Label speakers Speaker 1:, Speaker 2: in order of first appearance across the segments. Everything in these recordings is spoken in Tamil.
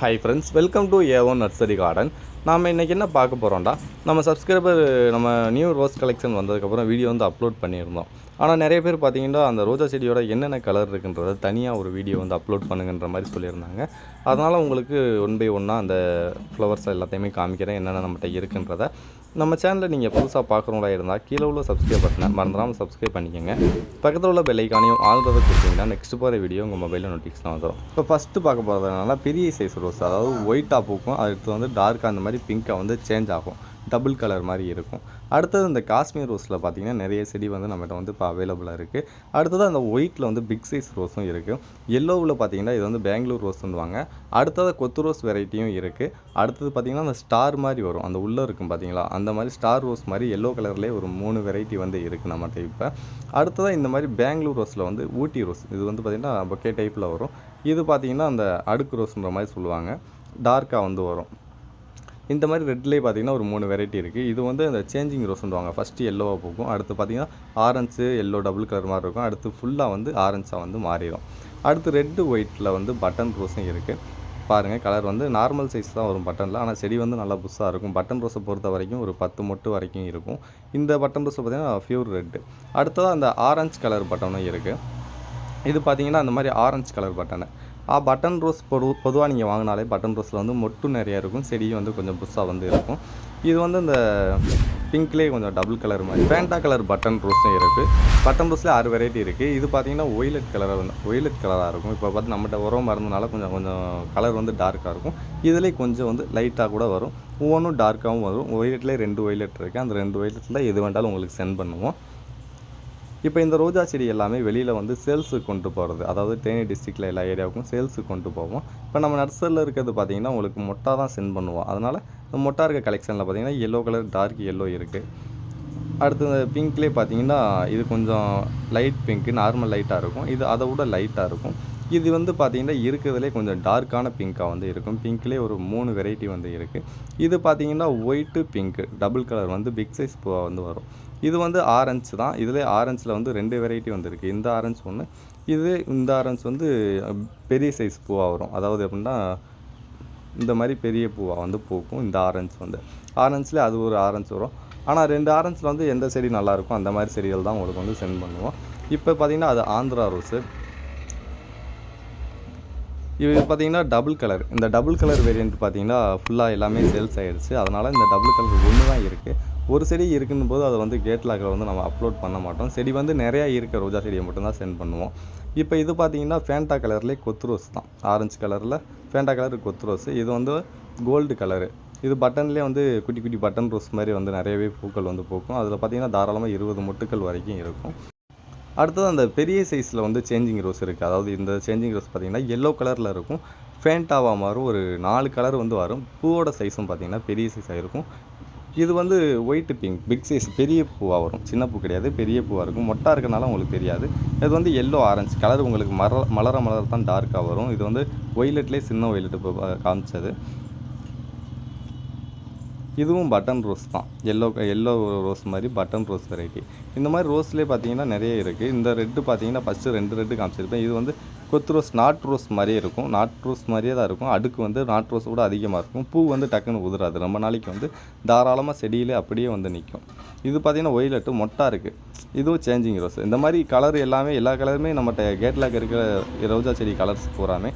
Speaker 1: Hi friends welcome to A one nursery garden நாம் இன்றைக்கி என்ன பார்க்க போகிறோம்டா நம்ம சப்ஸ்கிரைபர் நம்ம நியூ ரோஸ் கலெக்ஷன் வந்ததுக்கப்புறம் வீடியோ வந்து அப்லோட் பண்ணியிருந்தோம். ஆனால் நிறைய பேர் பார்த்தீங்கன்னா அந்த ரோஜா செடியோட என்னென்ன கலர் இருக்குன்றத தனியாக ஒரு வீடியோ வந்து அப்லோட் பண்ணுங்கன்ற மாதிரி சொல்லியிருந்தாங்க. அதனால் உங்களுக்கு ஒன் பை ஒன்னாக அந்த ஃப்ளவர்ஸ் எல்லாத்தையுமே காமிக்கிறேன் என்னென்ன நம்மகிட்ட இருக்குன்றத. நம்ம சேனலில் நீங்கள் புதுசாக பார்க்குறவங்களா இருந்தால் கீழே உள்ள சப்ஸ்கிரைப் பட்டனை மறந்துடாமல் சப்ஸ்கிரைப் பண்ணிக்கோங்க. பக்கத்தில் உள்ள பெல்லைக்கானையும் ஆல்ரெடி கொடுத்தீங்கன்னா நெக்ஸ்ட் போகிற வீடியோ உங்கள் மொபைலில் நோட்டிஃபிகேஷன் வந்துடும் இப்போ ஃபஸ்ட்டு பார்க்க போகிறதுனால பெரிய சைஸ் ரோஸ் அதாவது ஒயிட்டாக பூக்கும். அடுத்து வந்து டார்க்காக அந்த மாதிரி பிங்க்காக வந்து சேஞ்ச் ஆகும். டபுள் கலர் மாதிரி இருக்கும். அடுத்தது இந்த காஷ்மீர் ரோஸில் பார்த்தீங்கன்னா நிறைய செடி வந்து நம்மகிட்ட வந்து இப்போ அவைலபிளாக இருக்குது அடுத்தது அந்த ஒயிட்டில் வந்து பிக் சைஸ் ரோஸும் இருக்குது எல்லோவில் பார்த்தீங்கன்னா இது வந்து பெங்களூர் ரோஸ்ன்னுவாங்க அடுத்தது கொத்து ரோஸ் வெரைட்டியும் இருக்குது அடுத்தது பார்த்தீங்கன்னா அந்த ஸ்டார் மாதிரி வரும். அந்த உள்ளே இருக்கும் பார்த்தீங்களா? அந்த மாதிரி ஸ்டார் ரோஸ் மாதிரி எல்லோ கலர்லேயே ஒரு மூணு வெரைட்டி வந்து இருக்குது நம்மகிட்ட இப்போ. அடுத்ததாக இந்த மாதிரி பெங்களூர் ரோஸில் வந்து ஊட்டி ரோஸ். இது வந்து பார்த்திங்கன்னா பொக்கே டைப்பில் வரும். இது பார்த்திங்கன்னா அந்த அடுக்கு ரோஸ்ன்ற மாதிரி சொல்லுவாங்க. டார்க்காக வந்து வரும். இந்த மாதிரி ரெட்லேயே பார்த்தீங்கன்னா ஒரு மூணு வெரைட்டி இருக்குது இது வந்து அந்த சேஞ்சிங் ரோஸ்ன்னுவாங்க ஃபஸ்ட்டு எல்லோவாக போகும் அடுத்து பார்த்தீங்கன்னா ஆரஞ்சு எல்லோ டபுள் கலர் மாதிரி இருக்கும். அடுத்து ஃபுல்லாக வந்து ஆரஞ்சாக வந்து மாறிடும். அடுத்து ரெட்டு ஒயிட்டில் வந்து பட்டன் ரோஸும் இருக்குது பாருங்கள் கலர் வந்து நார்மல் சைஸ் தான் வரும் பட்டனில் ஆனால் செடி வந்து நல்லா புதுசாக இருக்கும். பட்டன் ரோஸை பொறுத்த வரைக்கும் ஒரு பத்து மொட்டு வரைக்கும் இருக்கும். இந்த பட்டன் ரோஸை பார்த்தீங்கன்னா ஃபியூர் ரெட்டு அடுத்ததாக அந்த ஆரஞ்சு கலர் பட்டனும் இருக்குது இது பார்த்திங்கன்னா அந்த மாதிரி orange colour button button rose பொது பொதுவாக நீங்கள் வாங்கினாலே பட்டன் ரோஸில் வந்து மொட்டு நிறையா இருக்கும் செடியும் வந்து கொஞ்சம் புதுசாக வந்து இருக்கும். இது வந்து இந்த பிங்க்லேயே கொஞ்சம் டபுள் கலர் மாதிரி ஃபேண்டா கலர் பட்டன் ரோஸும் இருக்குது பட்டன் ரோஸில் ஆறு வெரைட்டி இருக்குது இது பார்த்தீங்கன்னா ஒய்லட் கலராக வந்து ஒய்லட் கலராக இருக்கும். இப்போ பார்த்து நம்மகிட்ட உரம் மருந்துனால கொஞ்சம் கொஞ்சம் கலர் வந்து டார்க்காக இருக்கும். இதுலேயே கொஞ்சம் வந்து லைட்டாக கூட வரும். ஒவ்வொன்றும் டார்க்காகவும் வரும். ஒய்லட்லேயே ரெண்டு ஒய்லட் இருக்குது அந்த ரெண்டு ஒய்லட்டில் எது வேண்டாலும் உங்களுக்கு சென்ட் பண்ணுவோம். இப்போ இந்த ரோஜா செடி எல்லாமே வெளியில் வந்து சேல்ஸுக்கு கொண்டு போகிறது அதாவது தேனி டிஸ்ட்ரிக்டில் எல்லா ஏரியாவுக்கும் சேல்ஸுக்கு கொண்டு போவோம். இப்போ நம்ம நர்சரியில் இருக்கிறது பார்த்தீங்கன்னா உங்களுக்கு மொட்டா தான் சென்ட் பண்ணுவோம். அதனால் இந்த மொட்டா இருக்க கலெக்ஷனில் பார்த்தீங்கன்னா எல்லோ கலர் டார்க் எல்லோ இருக்குது அடுத்து இந்த பிங்க்லேயே பார்த்தீங்கன்னா இது கொஞ்சம் லைட் பிங்க்கு நார்மல் லைட்டாக இருக்கும். இது அதை விட லைட்டாக இருக்கும். இது வந்து பார்த்திங்கன்னா இருக்கிறதுலே கொஞ்சம் டார்க்கான பிங்க்காக வந்து இருக்கும். பிங்க்லேயே ஒரு மூணு வெரைட்டி வந்து இருக்குது இது பார்த்திங்கன்னா ஒயிட்டு பிங்க்கு டபுள் கலர் வந்து பிக் சைஸ் பூவாக வந்து வரும். இது வந்து ஆரஞ்சு தான். இதில் ஆரஞ்சில் வந்து ரெண்டு வெரைட்டி வந்துருக்கு இந்த ஆரஞ்சு ஒன்று இது இந்த ஆரஞ்சு வந்து பெரிய சைஸ் பூவாக வரும். அதாவது எப்படின்னா இந்த மாதிரி பெரிய பூவாக வந்து பூக்கும் இந்த ஆரஞ்சு வந்து. ஆரஞ்சில் அது ஒரு ஆரஞ்சு வரும். ஆனால் ரெண்டு ஆரஞ்சில் வந்து எந்த செடி நல்லாயிருக்கும் அந்த மாதிரி செடிகள் தான் உங்களுக்கு வந்து சென்ட் பண்ணுவோம். இப்போ பார்த்திங்கன்னா அது ஆந்திரா ரோஸு இது பார்த்தீங்கன்னா டபுள் கலர் இந்த டபுள் கலர் வேரியண்ட் பார்த்தீங்கன்னா ஃபுல்லாக எல்லாமே சேல்ஸ் ஆகிடுச்சு அதனால் இந்த டபுள் கலர் ஒன்று தான் இருக்குது ஒரு செடி இருக்குன்னு போது அதை வந்து கேட் லாக்கில் வந்து நம்ம அப்லோட் பண்ண மாட்டோம். செடி வந்து நிறையா இருக்க ரோஜா செடியை மட்டும்தான் சென்ட் பண்ணுவோம். இப்போ இது பார்த்தீங்கன்னா ஃபேண்டா கலர்லேயே கொத்து ரோஸ் தான். ஆரஞ்சு கலரில் ஃபேண்டா கலர் கொத்து ரோஸ். இது வந்து கோல்டு கலரு இது பட்டன்லேயே வந்து குட்டி குட்டி பட்டன் ரோஸ் மாதிரி வந்து நிறையவே பூக்கள் வந்து பூக்கும். அதில் பார்த்தீங்கன்னா தாராளமாக இருபது மொட்டுக்கள் வரைக்கும் இருக்கும். அடுத்தது அந்த பெரிய சைஸில் வந்து சேஞ்சிங் ரோஸ் இருக்குது அதாவது இந்த சேஞ்சிங் ரோஸ் பார்த்திங்கன்னா எல்லோ கலரில் இருக்கும். ஃபேண்டாவாக மாறும். ஒரு நாலு கலர் வந்து வரும். பூவோட சைஸும் பார்த்திங்கன்னா பெரிய சைஸாக இருக்கும். இது வந்து ஒயிட் பிங்க் பிக் சைஸ் பெரிய பூவாக வரும். சின்ன பூ கிடையாது. பெரிய பூவாக இருக்கும். மொட்டா இருக்கனால உங்களுக்கு தெரியாது. இது வந்து எல்லோ ஆரஞ்சு கலர் உங்களுக்கு மர மலர மலர் தான் டார்க்காக வரும். இது வந்து ஒயிலெட்லேயே சின்ன ஒயிலட் காமிச்சது. இதுவும் பட்டன் ரோஸ் தான். எல்லோ எல்லோ ரோஸ் மாதிரி பட்டன் ரோஸ் வெரைட்டி இந்த மாதிரி ரோஸ்லேயே பார்த்தீங்கன்னா நிறைய இருக்குது இந்த ரெட்டு பார்த்தீங்கன்னா ஃபஸ்ட்டு ரெண்டு ரெட்டு காமிச்சிருப்பேன். இது வந்து கொத்து ரோஸ் நாட் ரோஸ் மாதிரியே இருக்கும். நாட் ரோஸ் மாதிரியே தான் இருக்கும். அடுக்கு வந்து நாட் ரோஸ் கூட அதிகமாக இருக்கும். பூ வந்து டக்குன்னு உதிராது. ரொம்ப நாளைக்கு வந்து தாராளமாக செடியிலே அப்படியே வந்து நிற்கும் இது பார்த்தீங்கன்னா ஒயிலட்டு மொட்டா இருக்குது இதுவும் சேஞ்சிங் ரோஸ் இந்த மாதிரி கலர் எல்லாமே எல்லா கலருமே நம்மகிட்ட கேட்லாக் இருக்கிற ரோஜா செடி கலர்ஸ் பூராமே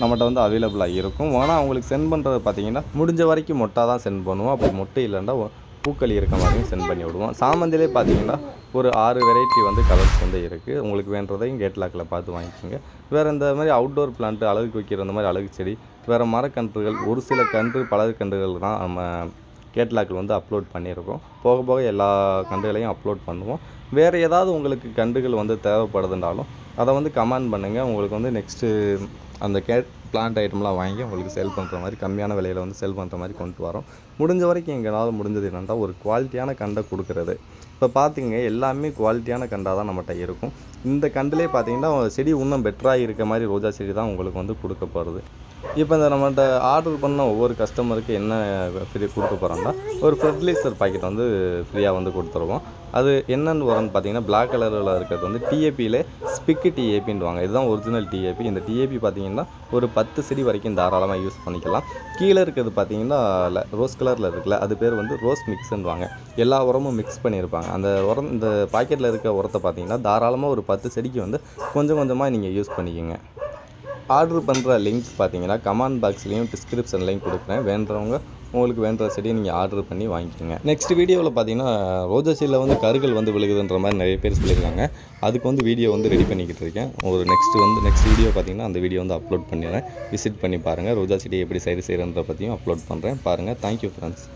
Speaker 1: நம்மகிட்ட வந்து அவைலபிளாக இருக்கும் ஆனால் அவங்களுக்கு சென்ட் பண்ணுறது பார்த்தீங்கன்னா முடிஞ்ச வரைக்கும் மொட்டாக தான் சென்ட் பண்ணுவோம். அப்படி மொட்டை இல்லைன்னா பூக்கள் இருக்க மாதிரியும் சென்ட் பண்ணி விடுவோம். சாமந்திலே பார்த்தீங்கன்னா ஒரு ஆறு வெரைட்டி வந்து கலர்ஸ் வந்து இருக்குது உங்களுக்கு வேண்டதையும் கேட்லாக்கில் பார்த்து வாங்கிக்கோங்க. வேறு இந்த மாதிரி அவுட்டோர் பிளான்ட்டு அழகுக்கு வைக்கிற அந்த மாதிரி அழகு செடி வேறு மரக்கன்றுகள் ஒரு சில கன்று பலர் கன்றுகள் தான் நம்ம கேட்லாக்கில் வந்து அப்லோட் பண்ணியிருக்கோம். போக போக எல்லா கன்றுகளையும் அப்லோட் பண்ணுவோம். வேறு ஏதாவது உங்களுக்கு கன்றுகள் வந்து தேவைப்படுதுனாலும் அதை வந்து கமெண்ட் பண்ணுங்கள் உங்களுக்கு வந்து நெக்ஸ்ட்டு அந்த கே பிளான்ட் ஐட்டம்லாம் வாங்கி உங்களுக்கு சேல் பண்ணுற மாதிரி கம்மியான விலையில் வந்து சேல் பண்ணுற மாதிரி கொண்டு வரோம். முடிஞ்ச வரைக்கும் எங்களால் முடிஞ்சது என்னென்னா ஒரு குவாலிட்டியான கண்டை கொடுக்குறது. இப்போ பார்த்திங்க எல்லாமே குவாலிட்டியான கண்டாக தான் நம்மகிட்ட இருக்கும். இந்த கண்டுலேயே பார்த்தீங்கன்னா செடி இன்னும் பெட்டராக இருக்க மாதிரி ரோஜா செடி தான் உங்களுக்கு வந்து கொடுக்க போகிறது இப்போ இந்த நம்மகிட்ட ஆர்டர் பண்ண ஒவ்வொரு கஸ்டமருக்கு என்ன ஃப்ரீ கொடுக்க போகிறோம்னா ஒரு ஃபெர்டிலைசர் பாக்கெட் வந்து ஃப்ரீயாக வந்து கொடுத்துருவோம். அது என்னென்னு வரும்னு பார்த்தீங்கன்னா பிளாக் கலரில் இருக்கிறது வந்து டிஏபியில் ஸ்பிக்கு டிஏபின்வாங்க இதுதான் ஒரிஜினல் டிஏபி இந்த டிஏபி பார்த்தீங்கன்னா ஒரு பத்து செடி வரைக்கும் தாராளமாக யூஸ் பண்ணிக்கலாம். கீழே இருக்கிறது பார்த்தீங்கன்னா ரோஸ் கலரில் இருக்குல்ல அது பேர் வந்து ரோஸ் மிக்ஸ்ன்னுவாங்க எல்லா உரமும் மிக்ஸ் பண்ணியிருப்பாங்க. அந்த உரம் இந்த பாக்கெட்டில் இருக்க உரத்தை பார்த்தீங்கன்னா தாராளமாக ஒரு பத்து செடிக்கு வந்து கொஞ்சம் கொஞ்சமாக நீங்கள் யூஸ் பண்ணிக்கோங்க. ஆர்டர் பண்ணுற லிங்க் பார்த்தீங்கன்னா கமெண்ட் பாக்ஸ்லேயும் டிஸ்கிரிப்ஷன்லையும் கொடுக்குறேன். வேண்டுறவங்க உங்களுக்கு வேண்டுற செடியை நீங்கள் ஆர்டர் பண்ணி வாங்கிக்கோங்க. நெக்ஸ்ட் வீடியோவில் பார்த்தீங்கன்னா ரோஜா செடியில் வந்து கருகள் வந்து விழுகுதுன்ற மாதிரி நிறைய பேர் சொல்லியிருக்காங்க. அதுக்கு வந்து வீடியோ வந்து ரெடி பண்ணிக்கிட்டு இருக்கேன். ஒரு நெக்ஸ்ட் வந்து நெக்ஸ்ட் வீடியோ பார்த்தீங்கன்னா அந்த வீடியோ வந்து அப்லோட் பண்ணிடுறேன். விசிட் பண்ணி பாருங்கள் ரோஜா செடியை எப்படி சரி செய்கிறன்ற பற்றியும் அப்லோட் பண்ணுறேன் பாருங்கள் தேங்க்யூ ஃப்ரெண்ட்ஸ்